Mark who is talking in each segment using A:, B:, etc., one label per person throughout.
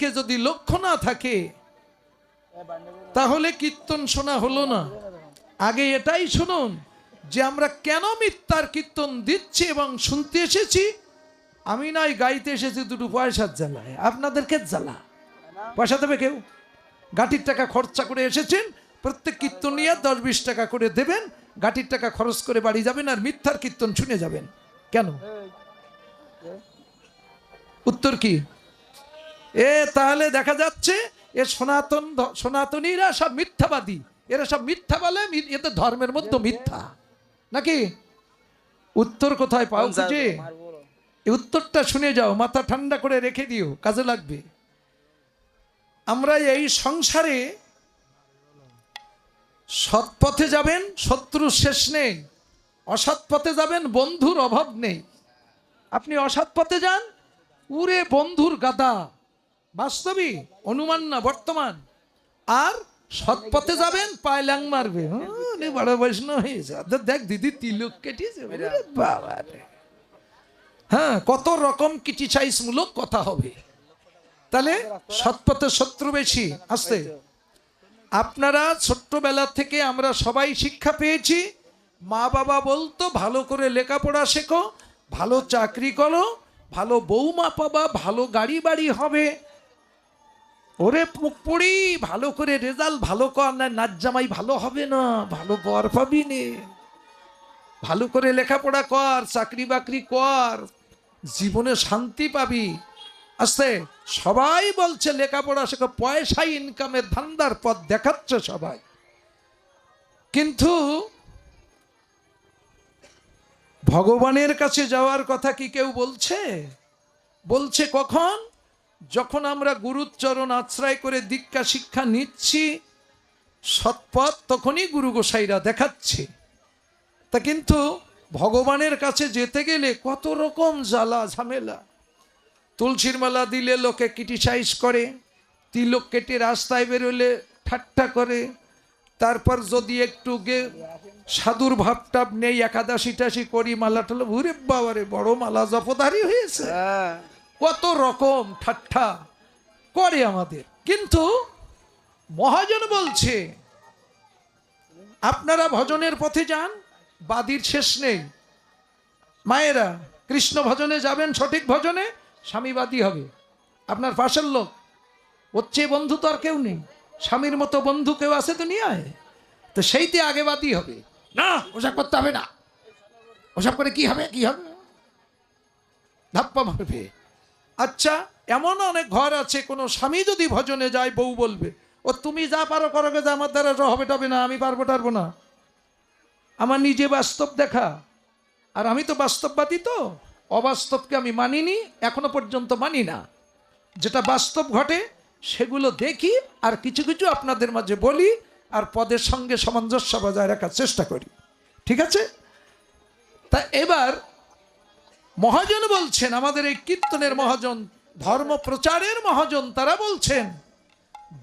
A: দিকে যদি লক্ষ্য না থাকে, তাহলে কীর্তন শোনা হলো না। আগে এটাই শুনুন যে আমরা কেন মিথ্যার কীর্তন দিচ্ছি এবং শুনতে এসেছি? আমি নয় গাইতে এসেছি দুটো পয়সার জ্বালায়, আপনাদেরকে জ্বালা। পয়সা দেবে কেউ? গাটির টাকা খরচা করে এসেছেন, প্রত্যেক কীর্তন নিয়ে দশ বিশ টাকা করে দেবেন গাটির টাকা খরচ করে বাড়ি যাবেন আর মিথ্যার কীর্তন শুনে যাবেন। কেন? উত্তর কি? এ তাহলে দেখা যাচ্ছে এ সনাতন সনাতনীরা সব মিথ্যাবাদী। এরা সব মিথ্যা বলে এদের ধর্মের মধ্যে মিথ্যা। নাকি? উত্তর কোথায় পাও খুঁজে? উত্তরটা শুনে যাও মাথা ঠান্ডা করে রেখে দিও কাজে লাগবে। আমরা এই সংসারে সৎ পথে যাবেন শত্রুর শেষ নেই। অসৎ পথে যাবেন বন্ধুর অভাব নেই। আপনি অসৎ পথে যান উরে বন্ধুর গাদা। বাস্তবই অনুমান না বর্তমান। আর সৎ পথে যাবেন পায়লাং মারবে। বড় বৈষ্ণব হয়েছে। আচ্ছা, দেখ দিদি তিলক কেটেছে। হ্যাঁ কত রকম ক্রিটিসাইজ মূলক কথা হবে। তাহলে সৎপথে শত্রু বেশি। আসতে। আপনারা ছোট্টবেলা থেকে আমরা সবাই শিক্ষা পেয়েছি মা বাবা বলতো ভালো করে লেখাপড়া শেখো ভালো চাকরি করো ভালো বৌমা পাবা ভালো গাড়ি বাড়ি হবে। ওরে পুকপুরি ভালো করে রেজাল্ট ভালো কর, না নাচ জামাই ভালো হবে না, ভালো বর পাবি নে। ভালো করে লেখাপড়া কর, চাকরি বাকরি কর, জীবনে শান্তি পাবি। আস্তে, সবাই বলছে লেখাপড়া শেখো, পয়সা ইনকামের ধান্দার পথ দেখাচ্ছে সবাই। কিন্তু ভগবানের কাছে যাওয়ার কথা কি কেউ বলছে? বলছে কখন? যখন আমরা গুরুচরণ আশ্রয় করে দীক্ষা শিক্ষা নিচ্ছি, সৎপথ তখনই গুরু গোসাইরা দেখাচ্ছে। তা কিন্তু ভগবানের কাছে যেতে গেলে কত রকম জ্বালা ঝামেলা। তুলসীর মালা দিলে লোকে ক্রিটিসাইজ করে, তিলক কেটে রাস্তায় বেরোলে ঠাট্টা করে। তারপর যদি একটু গে সাধুর ভাবটাপ নেই একাদশী টাশি করি মালা টালা ঘুরে বাবারে, বড় মালা জপধারী হয়েছে। কত রকম ঠাট্টা করে আমাদের। কিন্তু মহাজন বলছে, আপনারা ভজনের পথে যান, বাদির শেষ নেই। মায়েরা, কৃষ্ণ ভজনে যাবেন সঠিক ভজনে স্বামীবাদী হবে। আপনার পাশের লোক, ওর চেয়ে বন্ধু তো আর কেউ নেই। স্বামীর মতো বন্ধু কেউ আছে দুনিয়ায়? তো সেইতে আগেবাদী হবে। না, ওসব করতে হবে না। ওসব করে কি হবে কি হবে? ধাপ্পা মারবে। আচ্ছা এমন অনেক ঘর আছে, কোনো স্বামী যদি ভজনে যায়, বউ বলবে, ও, তুমি যা পারো করো যা আমার দ্বারা হবে টবে না, আমি পারব টারবো না। আমার নিজে বাস্তব দেখা। আর আমি তো বাস্তববাদী তো, অবাস্তবকে আমি মানিনি, এখনও পর্যন্ত মানি না। যেটা বাস্তব ঘটে, সেগুলো দেখি, আর কিছু কিছু আপনাদের মাঝে বলি, আর পদের সঙ্গে সামঞ্জস্য বজায় রাখার চেষ্টা করি। ঠিক আছে? তা এবার মহাজন বলছেন আমাদের এই কীর্তনের মহাজন ধর্ম প্রচারের মহাজন তারা বলছেন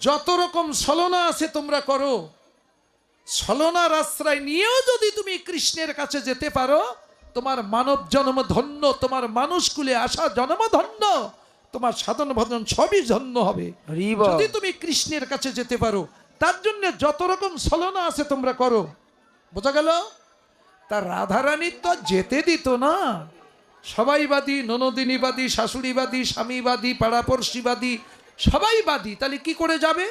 A: যত রকম ছলনা আছে তোমরা করো ছলনার আশ্রয় নিয়েও যদি তুমি কৃষ্ণের কাছে যেতে পারো তোমার মানব জন্ম ধন্য তোমার মানুষকুলে আসা জন্ম ধন্য তোমার সাধন ভজন সবই ধন্য হবে। যদি তুমি কৃষ্ণের কাছে যেতে পারো তার জন্য যত রকম ছলনা আছে তোমরা করো। বোঝা গেল? তা রাধারানী তো যেতে দিত না। সবাইবাদী, ননদিনীবাদী, শাশুড়িবাদী, স্বামীবাদী, পাড়াপড়শিবাদী সবাই বাদী তাহলে কি করে যাবে?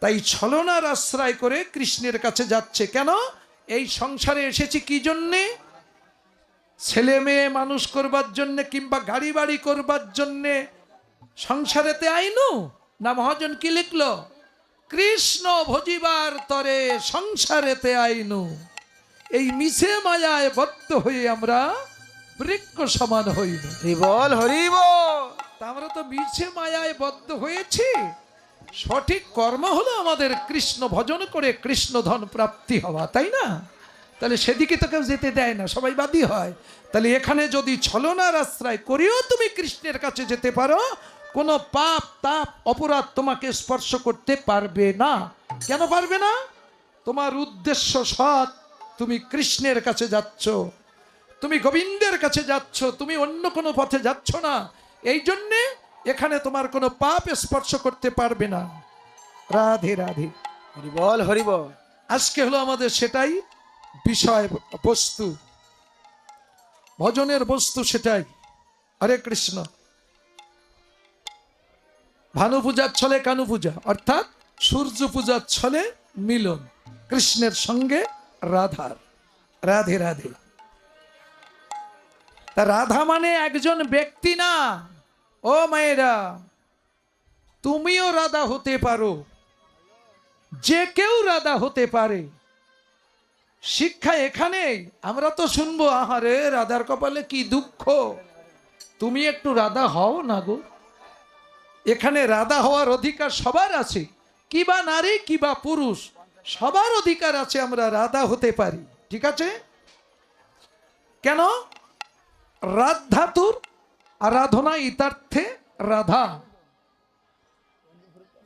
A: তাই ছলনার আশ্রয় করে কৃষ্ণের কাছে যাচ্ছে। কেন? এই সংসারে এসেছি কি জন্যে? ছেলে মেয়ে মানুষ করবার জন্যে কিংবা গাড়ি বাড়ি করবার জন্যে। সংসারেতে আইনু? না মহাজন কি লিখল? কৃষ্ণ ভজিবার তরে সংসারেতে আইনু। এই মিছে মায়ায় বদ্ধ হয়ে আমরা বৃক্ষ সমান হইল।
B: হরিবল
A: তা আমরা তো মিছে মায়ায় বদ্ধ হয়েছি। সঠিক কর্ম হলো আমাদের কৃষ্ণ ভজন করে কৃষ্ণ ধন প্রাপ্তি হওয়া তাই না? তাহলে সেদিকে তো কেউ যেতে দেয় না সবাই বাদী হয়। তাহলে এখানে যদি ছলনার আশ্রয় করেও তুমি কৃষ্ণের কাছে যেতে পারো কোনো পাপ তাপ অপরাধ তোমাকে স্পর্শ করতে পারবে না। কেন পারবে না? তোমার উদ্দেশ্য সৎ তুমি কৃষ্ণের কাছে যাচ্ছ। তুমি গোবিন্দের কাছে যাচ্ছ তুমি অন্য কোনো পথে যাচ্ছ না। এই জন্যে এখানে তোমার কোনো পাপ স্পর্শ করতে পারবে না। রাধে রাধে।
B: হরি বল হরি
A: আজকে হলো আমাদের সেটাই বিষয় বস্তু। ভজনের বস্তু সেটাই। হরে কৃষ্ণ। ভানু পূজার ছলে কানু পূজা অর্থাৎ সূর্য পূজার ছলে মিলন কৃষ্ণের সঙ্গে রাধার। রাধে রাধে। তা রাধা মানে একজন ব্যক্তি না। ও মায়েরা, তুমিও রাধা হতে পারো। যে কেউ রাধা হতে পারে। শিক্ষা এখানে, আমরা তো শুনব, আহারে, রাধার কপালে কি দুঃখ। তুমি একটু রাধা হও না গো। এখানে রাধা হওয়ার অধিকার সবার আছে। কিবা নারী কিবা পুরুষ, সবার অধিকার আছে আমরা রাধা হতে পারি। ঠিক আছে? কেন? রাধ ধাতুর আরাধনা ইতার্থে রাধা।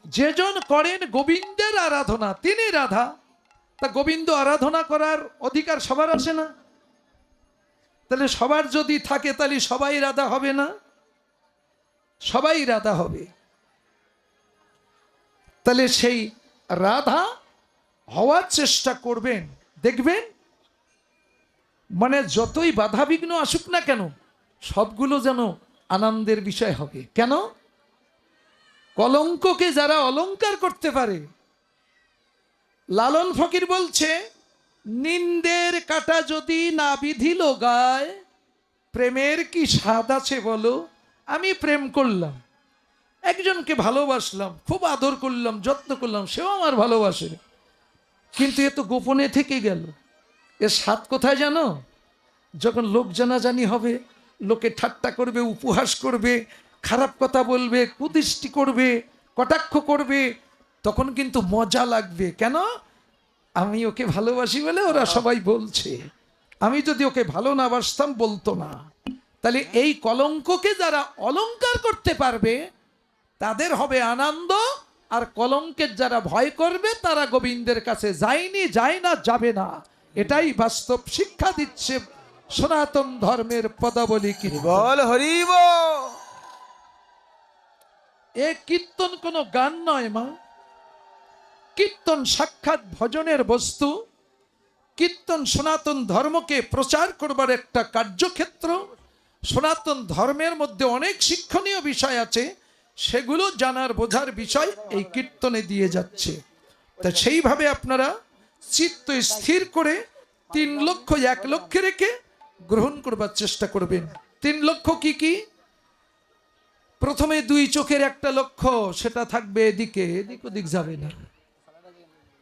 A: যেজন করেন গোবিন্দের আরাধনা, তিনি রাধা। তা গোবিন্দ আরাধনা করার অধিকার সবার আছে না। তাহলে সবার যদি থাকে, তাহলে সবাই রাধা হবে না? সবাই রাধা হবে। তাহলে সেই রাধা হওয়ার চেষ্টা করবেন, দেখবেন মানে যতই বাধা বিঘ্ন আসুক না কেন, সবগুলো যেন আনন্দের বিষয় হবে। কেন? কলঙ্ককে যারা অলংকার করতে পারে, লালন ফকির বলছে, নিন্দের কাটা যদি না বিধিল গায় প্রেমের কি স্বাদ আছে বলো? আমি প্রেম করলাম, একজনকে ভালোবাসলাম, খুব আদর করলাম, যত্ন করলাম, সেও আমার ভালোবাসে। কিন্তু এ তো গোপনে থেকে গেল। এর স্বাদ কোথায় জানো? যখন লোক জানাজানি হবে লোকে ঠাট্টা করবে উপহাস করবে খারাপ কথা বলবে কুদৃষ্টি করবে কটাক্ষ করবে তখন কিন্তু মজা লাগবে। কেন? আমি ওকে ভালোবাসি বলে ওরা সবাই বলছে। আমি যদি ওকে ভালো না বাসতাম বলতো না। তাহলে এই কলঙ্ককে যারা অলংকার করতে পারবে তাদের হবে আনন্দ আর কলঙ্কের যারা ভয় করবে তারা গোবিন্দের কাছে যায়নি যায় না যাবে না। এটাই বাস্তব শিক্ষা দিচ্ছে সনাতন ধর্মের পদাবলী কি?
B: বল হরিব?
A: এ কীর্তন কোনো গান নয় মা। কীর্তন সাক্ষাৎ ভজনের বস্তু। কীর্তন সনাতন ধর্মকে প্রচার করবার একটা কার্যক্ষেত্র। সনাতন ধর্মের মধ্যে অনেক শিক্ষণীয় বিষয় আছে সেগুলো জানার বোঝার বিষয় এই কীর্তনে দিয়ে যাচ্ছে। তা সেইভাবে আপনারা চিত্ত স্থির করে তিন লক্ষ এক লক্ষে রেখে গ্রহণ করবার চেষ্টা করবেন। তিন লক্ষ কি কি? প্রথমে দুই চোখের একটা লক্ষ্য সেটা থাকবে এদিকে এদিক ওদিক যাবে না।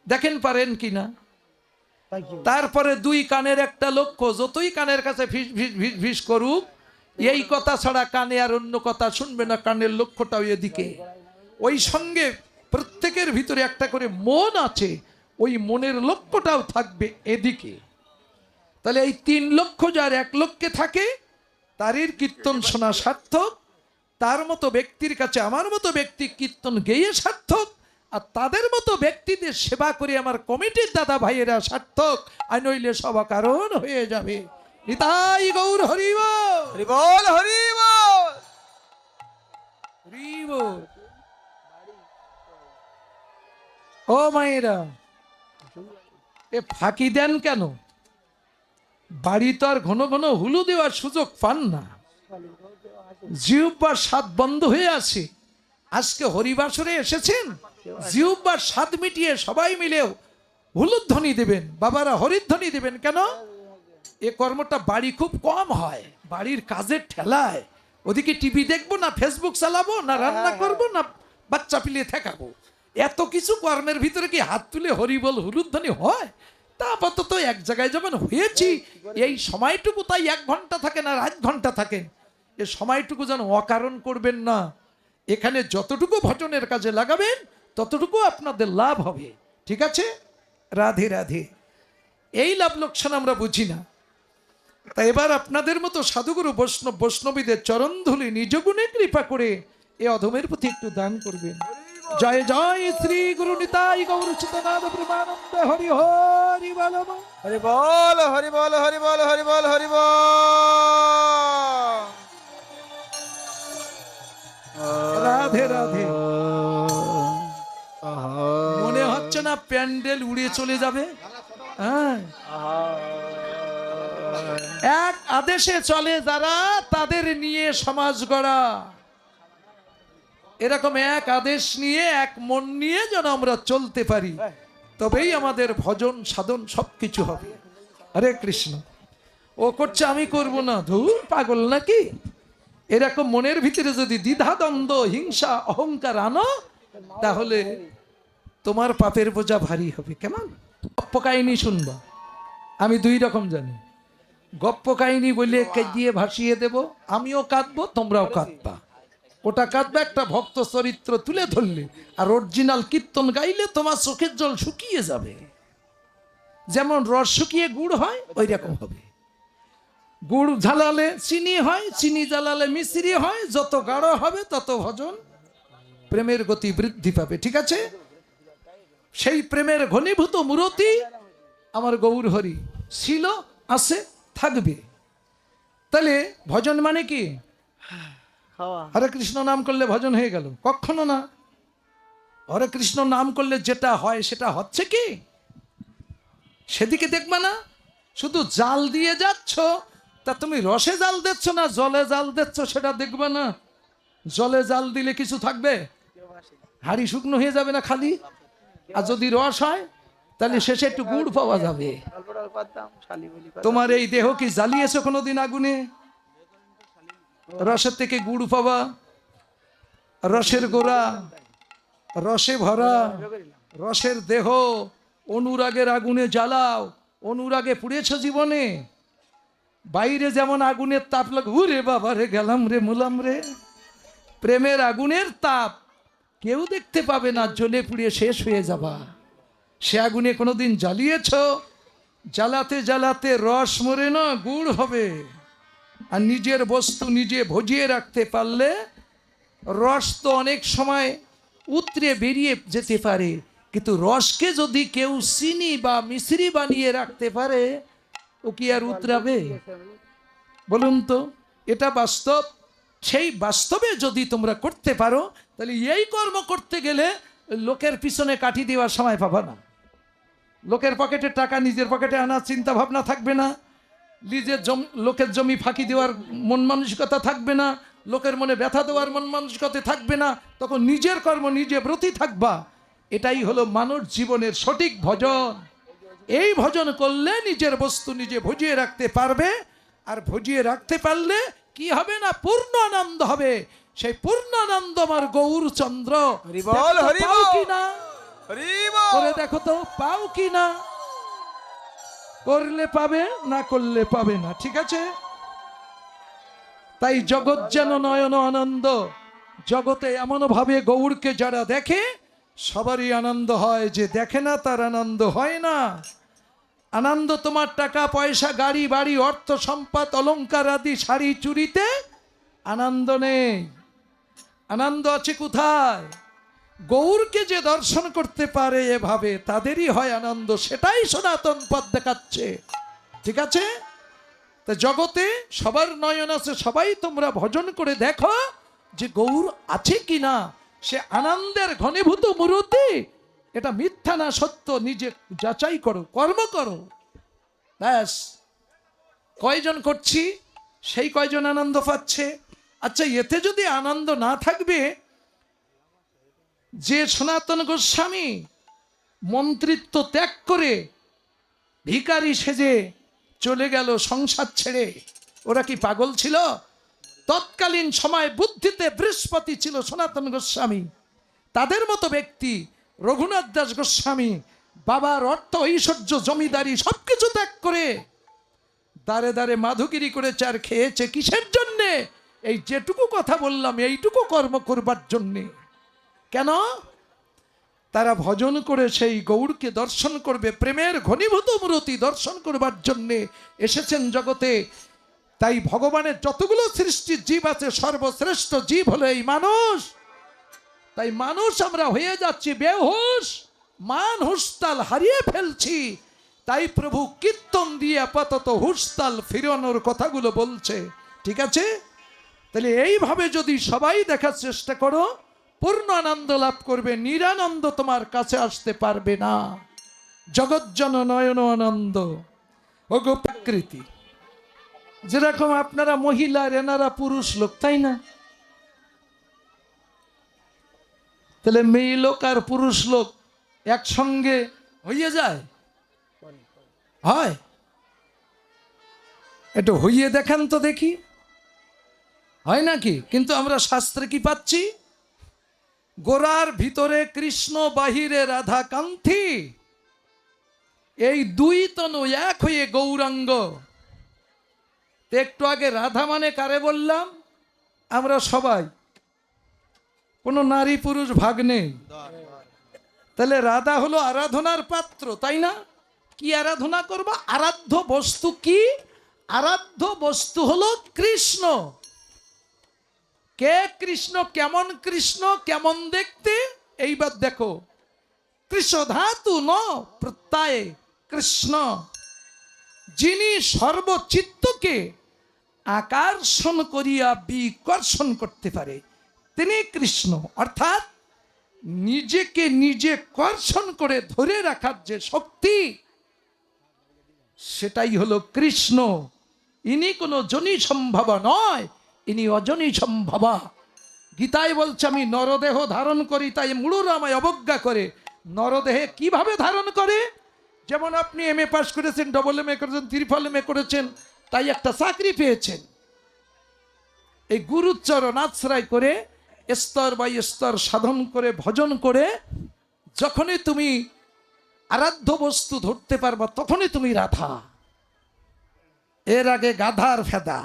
A: দেখেন পারেন কি না? তারপরে দুই কানের একটা লক্ষ্য যতই কানের কাছে ফিস ফিস ফিস ফিস করুক এই কথা ছাড়া কানে আর অন্য কথা শুনবে না কানের লক্ষ্যটাও এদিকে। ওই সঙ্গে প্রত্যেকের ভিতরে একটা করে মন আছে ওই মনের লক্ষ্যটাও থাকবে এদিকে। তাহলে এই তিন লক্ষ যার এক লক্ষে থাকে তারই কীর্তন শোনা সার্থক তার মতো ব্যক্তির কাছে আমার মতো ব্যক্তি কীর্তন গেয়ে সার্থক আর তাদের মতো ব্যক্তিদের সেবা করে আমার কমিটির দাদা ভাইয়েরা সার্থক আর নইলে সবা কারণ হয়ে যাবে। নিতাই গৌর হরিব!
B: হরি বল হরি বল!
A: হরিব! ও মায়েরা এ ফাঁকি দেন কেন? বাড়ি তো আর ঘন ঘন হুলু দেওয়ার সুযোগ পান না। জিউব্বার স্বাদ বন্ধ হয়ে আছে। আজকে হরিবাসরে এসেছেন? জিউব্বার স্বাদ মিটিয়ে সবাই মিলেও হুলুধ্বনি দেবেন বাবারা হরিধ্বনি দেবেন কেন? এ কর্মটা বাড়ি খুব কম হয় বাড়ির কাজের ঠেলায়। ওদিকে টিভি দেখব না ফেসবুক চালাবো না রান্না করব না বাচ্চা পিলে ঠেকাবো। এত কিছু কর্মের ভিতরে কি হাত তুলে হরিবল হুলুধ্বনি হয়? তা আপাতত এক জায়গায় যেমন হয়েছি, এই সময়টুকু তাই এক ঘণ্টা থাকেন আর আধ ঘণ্টা থাকেন এ সময়টুকু যেন অকারণ করবেন না। এখানে যতটুকু ভজনের কাজে লাগাবেন, ততটুকু আপনাদের লাভ হবে। ঠিক আছে? রাধে রাধে। এই লাভ লোকসান আমরা বুঝি না। তা এবার আপনাদের মতো সাধুগুরু বৈষ্ণব, বৈষ্ণবীদের চরণধুলি নিজ গুণে কৃপা করে এ অধমের প্রতি একটু দান করবেন। জয় জয় শ্রী গুরু নিতাই গৌর চিতনাদ প্রেমানন্দ। হরি হরি বলম
B: হরি বল হরি বল হরি বল হরি বল হরি বল।
A: রাধে রাধে। মনে হচ্ছে না প্যান্ডেল উড়ে চলে যাবে? হ্যাঁ। এক আদেশে চলে যারা তাদের নিয়ে সমাজ গড়া। এরকম এক আদেশ নিয়ে এক মন নিয়ে যেন আমরা চলতে পারি। তবেই আমাদের ভজন সাধন সবকিছু হবে। হরে কৃষ্ণ ও করছে আমি করব না। ধুর পাগল নাকি? এরকম মনের ভিতরে যদি দ্বিধাদ্বন্দ্ব হিংসা অহংকার আনো তাহলে তোমার পাপের বোঝা ভারী হবে। কেমন? গপ্প কাহিনী শুনবা। আমি দুই রকম জানি। গপ্প কাহিনী বলে দিয়ে ভাসিয়ে দেব আমিও কাঁদবো তোমরাও কাঁদবা। ওটা কাঁদবে একটা ভক্ত চরিত্র তুলে ধরলে, আর অরিজিনাল কীর্তন গাইলে তোমার চোখের জল শুকিয়ে যাবে। যেমন রস শুকিয়ে গুড় হয় ওই রকম হবে। গুড় ঝালালে চিনি হয়, চিনি জ্বালালে মিশ্রি হয়, যত গাঢ় হবে তত ভজন প্রেমের গতি বৃদ্ধি পাবে, ঠিক আছে? সেই প্রেমের ঘনীভূত মূরতি আমার গৌর হরি ছিল, আছে, থাকবে। তাহলে ভজন মানে কি?
B: খাওয়া
A: হরে কৃষ্ণ নাম করলে ভজন হয়ে গেল কখনো না হরে কৃষ্ণ নাম করলে যেটা হয় সেটা হচ্ছে কি সেদিকে দেখবে না শুধু জাল দিয়ে যাচ্ছ তা তুমি রসে জাল দিচ্ছ না জলে জাল দিচ্ছ সেটা দেখবে না জলে জাল দিলে কিছু থাকবে হাড়ি শুকনো হয়ে যাবে না খালি আর যদি রস হয় তাহলে শেষে একটু গুড় পাওয়া যাবে তোমার এই দেহ কি জ্বালিয়েছো কোনোদিন আগুনে রসের থেকে গুড় পাবা রসের গোড়া, রসে ভরা, রসের দেহ, অনুরাগের আগুনে জ্বালাও, অনুরাগে পুড়েছ জীবনে। বাইরে যেমন আগুনের তাপ লাগ রে বাবা রে, গেলাম রে, মুলাম রে। প্রেমের আগুনের তাপ কেউ দেখতে পাবে না, জ্বলে পুড়িয়ে শেষ হয়ে যাবা। সে আগুনে কোনোদিন জ্বালিয়েছ, জ্বালাতে জ্বালাতে রস মরে না, গুড় হবে। আর নিজের বস্তু নিজে ভজিয়ে রাখতে পারলে রস তো অনেক সময় উতরে বেরিয়ে যেতে পারে। কিন্তু রসকে যদি কেউ চিনি বা মিশ্রি বানিয়ে রাখতে পারে, ও কি আর উতরাবে? বলুন তো, এটা বাস্তব? সেই বাস্তবে যদি তোমরা করতে পারো, তাহলে এই কর্ম করতে গেলে লোকের পিছনে কাঠি দেওয়ার সময় পাবা না। লোকের পকেটে টাকা নিজের পকেটে আনার চিন্তা ভাবনা থাকবে না। নিজের জমি লোকের জমি ফাঁকি দেওয়ার মন মানসিকতা থাকবে না লোকের মনে ব্যথা দেওয়ার মন মানসিকতা থাকবে না তখন নিজের কর্ম নিজে ব্রতী থাকবা। এটাই হলো মানব জীবনের সঠিক ভজন। এই ভজন করলে নিজের বস্তু নিজে ভজিয়ে রাখতে পারবে আর ভজিয়ে রাখতে পারলে কি হবে না? পূর্ণ আনন্দ হবে। সেই পূর্ণ আনন্দ আমার গৌরচন্দ্র
B: হরি বল,
A: দেখো তো পাও
B: বল।
A: করলে পাবে, না করলে পাবে না, ঠিক আছে? তাই জগৎ যেন নয়ন আনন্দ, জগতে এমন ভাবে গৌরকে যারা দেখে, সবারই আনন্দ হয় যে দেখে না, তার আনন্দ হয় না। আনন্দ তোমার টাকা, পয়সা, গাড়ি, বাড়ি, অর্থ, সম্পদ, অলংকার আদি, শাড়ি চুরিতে আনন্দ নেই। আনন্দ আছে কোথায়? গৌরকে যে দর্শন করতে পারে এভাবে, তাদেরই হয় আনন্দ, সেটাই সনাতন পথ দেখাচ্ছে। ঠিক আছে? তা জগতে সবার নয়ন আছে, সবাই তোমরা ভজন করে দেখো যে গৌর আছে কি না সে আনন্দের ঘনীভূত মূর্তি, এটা মিথ্যা না সত্য, নিজে যাচাই করো, কর্ম করো। ব্যাস, কয়জন করছি? সেই কয়জন আনন্দ পাচ্ছে? আচ্ছা এতে যদি আনন্দ না থাকবে যে সনাতন গোস্বামী মন্ত্রিত্ব ত্যাগ করে ভিখারি সেজে চলে গেল সংসার ছেড়ে, ওরা কি পাগল ছিল? তৎকালীন সময় বুদ্ধিতে বৃহস্পতি ছিল সনাতন গোস্বামী। তাদের মতো ব্যক্তি রঘুনাথ দাস গোস্বামী, বাবার অর্থ, ঐশ্বর্য, জমিদারি সব কিছু ত্যাগ করে দাঁড়ে দাঁড়ে মাধুগিরি করে চার খেয়েছে কিসের জন্যে? এই যেটুকু কথা বললাম, এইটুকু কর্ম করবার জন্যে। কেন? তারা ভজন করে সেই গৌরকে দর্শন করবে, প্রেমের ঘনীভূত মূর্তি দর্শন করবার জন্যে এসেছেন জগতে। তাই ভগবানের যতগুলো সৃষ্টির জীব আছে, সর্বশ্রেষ্ঠ জীব হলো এই মানুষ। তাই মানুষ আমরা হয়ে যাচ্ছি, বেহুশ মান হুস্তাল হারিয়ে ফেলছি। তাই প্রভু কীর্তন দিয়ে আপাতত হুস্তাল ফিরানোর কথাগুলো বলছে। ঠিক আছে? তাহলে এইভাবে যদি সবাই দেখার চেষ্টা করো পূর্ণ আনন্দ লাভ করবে, নিরানন্দ তোমার কাছে আসতে পারবে না। জগজ্জন নয়ন আনন্দ। ওগো প্রকৃতি, যেরকম আপনারা মহিলা এনারা পুরুষ লোক, তাই না? তাহলে মেয়ে লোক আর পুরুষ লোক একসঙ্গে হইয়ে যায়? হয়। একটু হইয়ে দেখান তো দেখি। হয় নাকি? কিন্তু আমরা শাস্ত্রে কি পাচ্ছি? গোড়ার ভিতরে কৃষ্ণ, বাহিরে রাধা কান্থি এই দুই তনু এক হয়ে গৌরাঙ্গ। একটু আগে রাধা মানে কারে বললাম? আমরা সবাই। কোনো নারী পুরুষ ভাগ নেই। তাহলে রাধা হলো আরাধনার পাত্র, তাই না? কি আরাধনা করবা? আরাধ্য বস্তু কি? আরাধ্য বস্তু হলো কৃষ্ণ। কে কৃষ্ণ, কেমন কৃষ্ণ, কেমন দেখতে? এইবার দেখো। কৃষ্ণ ধাতু ন প্রত্যয়ে কৃষ্ণ। যিনি সর্বচিত্তকে আকর্ষণ করিয়া বিকর্ষণ করতে পারে, তিনি কৃষ্ণ। অর্থাৎ নিজেকে নিজে কর্ষণ করে ধরে রাখার যে শক্তি, সেটাই হলো কৃষ্ণ। ইনি কোনো জনি সম্ভবা নয়। ইনি অজনী সম্ভবা। গীতায় বলছে, আমি নরদেহ ধারণ করি, তাই মুড়ুর আমায় অবজ্ঞা করে। নরদেহে কীভাবে ধারণ করে? যেমন আপনি এম এ পাস করেছেন ডবল এম এ করেছেন ত্রিফল এম এ করেছেন, তাই একটা চাকরি পেয়েছেন। এই গুরুচরণ আশ্রয় করে, স্তর বাই স্তর সাধন করে, ভজন করে, যখনই তুমি আরাধ্য বস্তু ধরতে পারবা, তখনই তুমি রাধা। এর আগে গাধার ফেদা।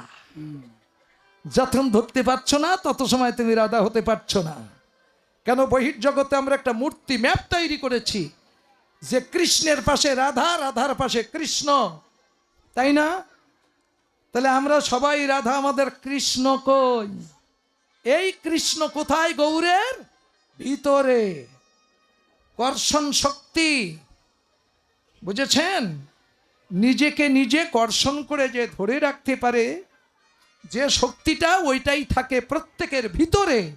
A: যখন ধরতে পারছ না, তত সময় তুমি রাধা হতে পারছ না। কেন বহির্জগতে আমরা একটা মূর্তি ম্যাপ তৈরি করেছি, যে কৃষ্ণের পাশে রাধা, রাধার পাশে কৃষ্ণ, তাই না? তাহলে আমরা সবাই রাধা, আমাদের কৃষ্ণ কই? এই কৃষ্ণ কোথায় গৌরের? ভিতরে। কর্ষণ শক্তি। বুঝেছেন? নিজেকে নিজে কর্ষণ করে যে ধরে রাখতে পারে যে শক্তিটা ওইটাই থাকে প্রত্যেকের ভিতরে।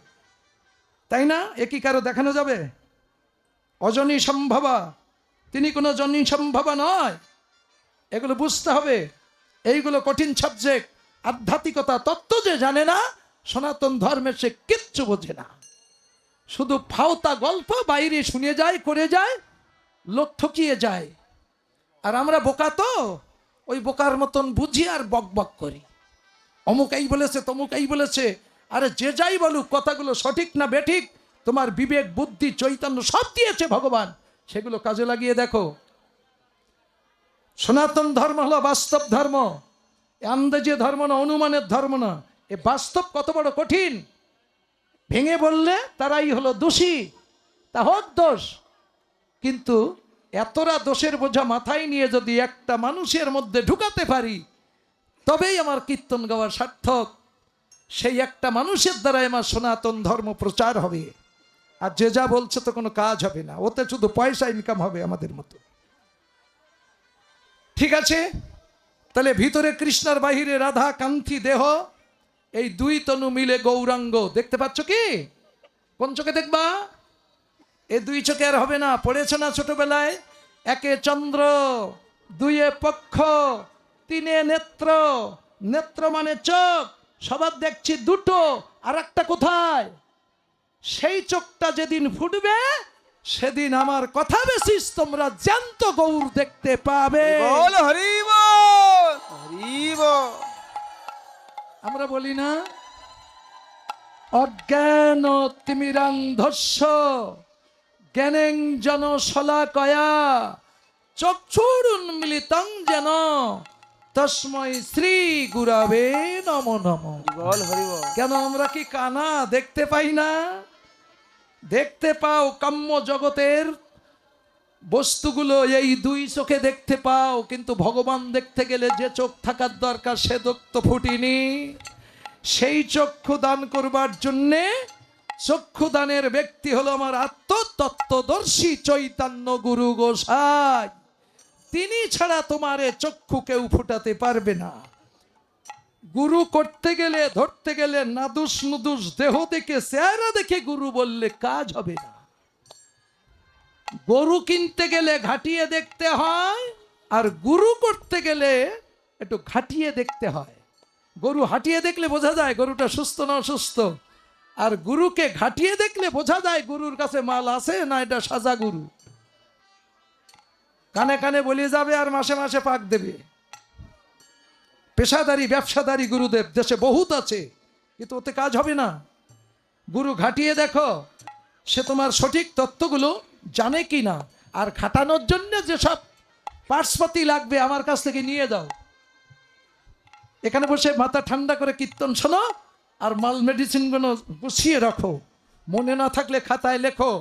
A: তাই না? এ কি কারও দেখানো যাবে? অজনী সম্ভবা। তিনি কোনো জনী সম্ভবা নয়। এগুলো বুঝতে হবে। এইগুলো কঠিন সাবজেক্ট আধ্যাত্মিকতা তত্ত্ব যে জানে না, সনাতন ধর্মের সে কিচ্ছু বোঝে না। শুধু ফাওতা গল্প বাইরে শুনে যায়, করে যায়, লোক ঠকিয়ে যায়। আর আমরা বোকা তো? ওই বোকার মতন বুঝি আর বক বক করি। অমুক এই বলেছে তমুক এই বলেছে। আরে যে যাই বলুক, কথাগুলো সঠিক না বেঠিক, তোমার বিবেক, বুদ্ধি, চৈতন্য সব দিয়েছে ভগবান। সেগুলো কাজে লাগিয়ে দেখো। সনাতন ধর্ম হলো বাস্তব ধর্ম। আন্দাজে ধর্ম না, অনুমানের ধর্ম না। এ বাস্তব কত বড় কঠিন। ভেঙে বললে তারাই হলো দোষী, তা হোক দোষ। কিন্তু এতটা দোষের বোঝা মাথায় নিয়ে যদি একটা মানুষের মধ্যে ঢুকাতে পারি তবেই আমার কীর্তন গাওয়ার সার্থক। সেই একটা মানুষের দ্বারাই আমার সনাতন ধর্ম প্রচার হবে। আর যে যা বলছে তো কোনো কাজ হবে না। ওতে শুধু পয়সা ইনকাম হবে আমাদের মতো। ঠিক আছে? তাহলে ভিতরে কৃষ্ণার বাহিরে রাধা, কান্তি, দেহ, এই দুই তনু মিলে গৌরাঙ্গ। দেখতে পাচ্ছ কি? কোন চোখে দেখবা? এ দুই চোখে আর হবে না। পড়েছে না ছোটবেলায়? একে চন্দ্র, দুইয়ে পক্ষ তিনে নেত্র নেত্র মানে চোখ। সবার দেখছি দুটো আর একটা কোথায়? সেই চোখটা যেদিন ফুটবে সেদিন আমার কথা বেশি তোমরা জ্যান্ত গৌর দেখতে পাবে। আমরা বলি না অজ্ঞান তিমিরান্ধস্য জ্ঞানেং জন শলাকয়া চক্ষুর উন্মিলিতং যেন তস্মৈ শ্রী গুরাবে নম নম।
B: বল
A: কেন আমরা কি কানা দেখতে পাই না? দেখতে পাও কাম্য জগতের বস্তুগুলো এই দুই চোখে দেখতে পাও কিন্তু ভগবান দেখতে গেলে যে চোখ থাকার দরকার সে তো ফুটিনি। সেই চক্ষু দান করবার জন্যে চক্ষু দানের ব্যক্তি হলো আমার আত্মতত্ত্বদর্শী চৈতন্য গুরু গোসাই। তিনি ছাড়া তোমারে চক্ষু কেউ ফুটাতে পারবে না। গুরু করতে গেলে, ধরতে গেলে নাদুস নুদুস দেহ দেখে, চেহারা দেখে গুরু বললে কাজ হবে না। গরু কিনতে গেলে ঘাটিয়ে দেখতে হয়, আর গুরু করতে গেলে একটু ঘাটিয়ে দেখতে হয়। গরু হাঁটিয়ে দেখলে বোঝা যায় গরুটা সুস্থ না অসুস্থ, আর গুরুকে ঘাটিয়ে দেখলে বোঝা যায় গুরুর কাছে মাল আছে না এটা সাজা গুরু। কানে কানে বলে যাবে আর মাসে মাসে পাক দেবে। পেশাদারি, ব্যবসাদারি গুরুদেব, দেশে বহুত আছে, কিন্তু ওতে কাজ হবে না। গুরু ঘাটিয়ে দেখো, সে তোমার সঠিক তত্ত্বগুলো জানে কি না, আর খাটানোর জন্য যেসব পার্সপাতি লাগবে আমার কাছ থেকে নিয়ে যাও। এখানে বসে মাথা ঠান্ডা করে কীর্তন শোনো, আর মাল মেডিসিনগুলো গুছিয়ে রাখো। মনে না থাকলে খাতায় লেখো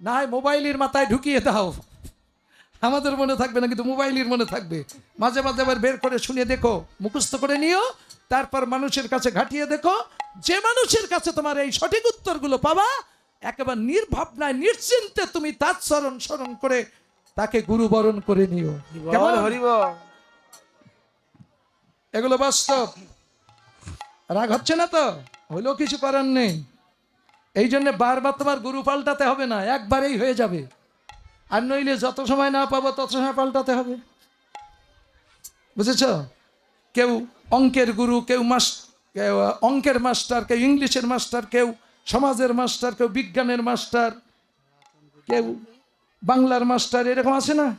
A: না হয় মোবাইলের মাথায় ঢুকিয়ে দাও। আমাদের মনে থাকবে না কিন্তু মোবাইলের মনে থাকবে? মাঝে মাঝে আবার বের করে শুনে দেখো মুখস্থ করে নিও তারপর মানুষের কাছে ঘাটিয়ে দেখো যে মানুষের কাছে তোমার এই সঠিক উত্তরগুলো পাবা একেবারে নির্ভাবনায় নিশ্চিন্তে তুমি তার স্মরণ স্মরণ করে তাকে গুরুবরণ করে নিও। কেমন?
B: বল হরি বল
A: এগুলো বাস্তব। রাগ হচ্ছে না তো? হইলেও কিছু করার নেই। এই জন্য বারবার তোমার গুরু পাল্টাতে হবে না একবারেই হয়ে যাবে। আর নইলে যত সময় না পাবো তত সময় পাল্টাতে হবে। বুঝেছ? কেউ অঙ্কের গুরু, কেউ মাস, কেউ অঙ্কের মাস্টার, কেউ ইংলিশের মাস্টার, কেউ সমাজের মাস্টার, কেউ বিজ্ঞানের মাস্টার, কেউ বাংলার মাস্টার, এরকম আছে না?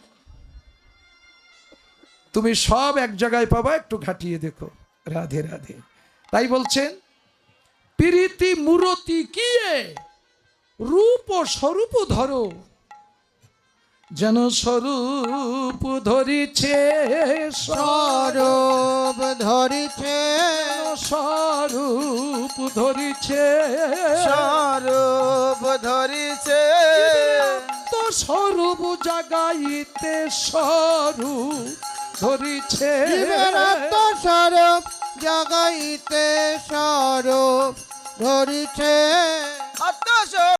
A: তুমি সব এক জায়গায় পাবা, একটু ঘাটিয়ে দেখো। রাধে রাধে। তাই বলছেন, প্রীতি মূরতি কিয়ে? রূপ ও স্বরূপ ধরো। যেন স্বরূপ ধরিছে
C: স্বরূপ ধরিছে।
A: স্বরূপ ধরিছে।
B: স্বরূপ ধরিছে।
A: তো স্বরূপ জাগাইতে স্বরূপ ধরিছে।
C: স্বরূপ জাগাইতে স্বরূপ ধরিছে।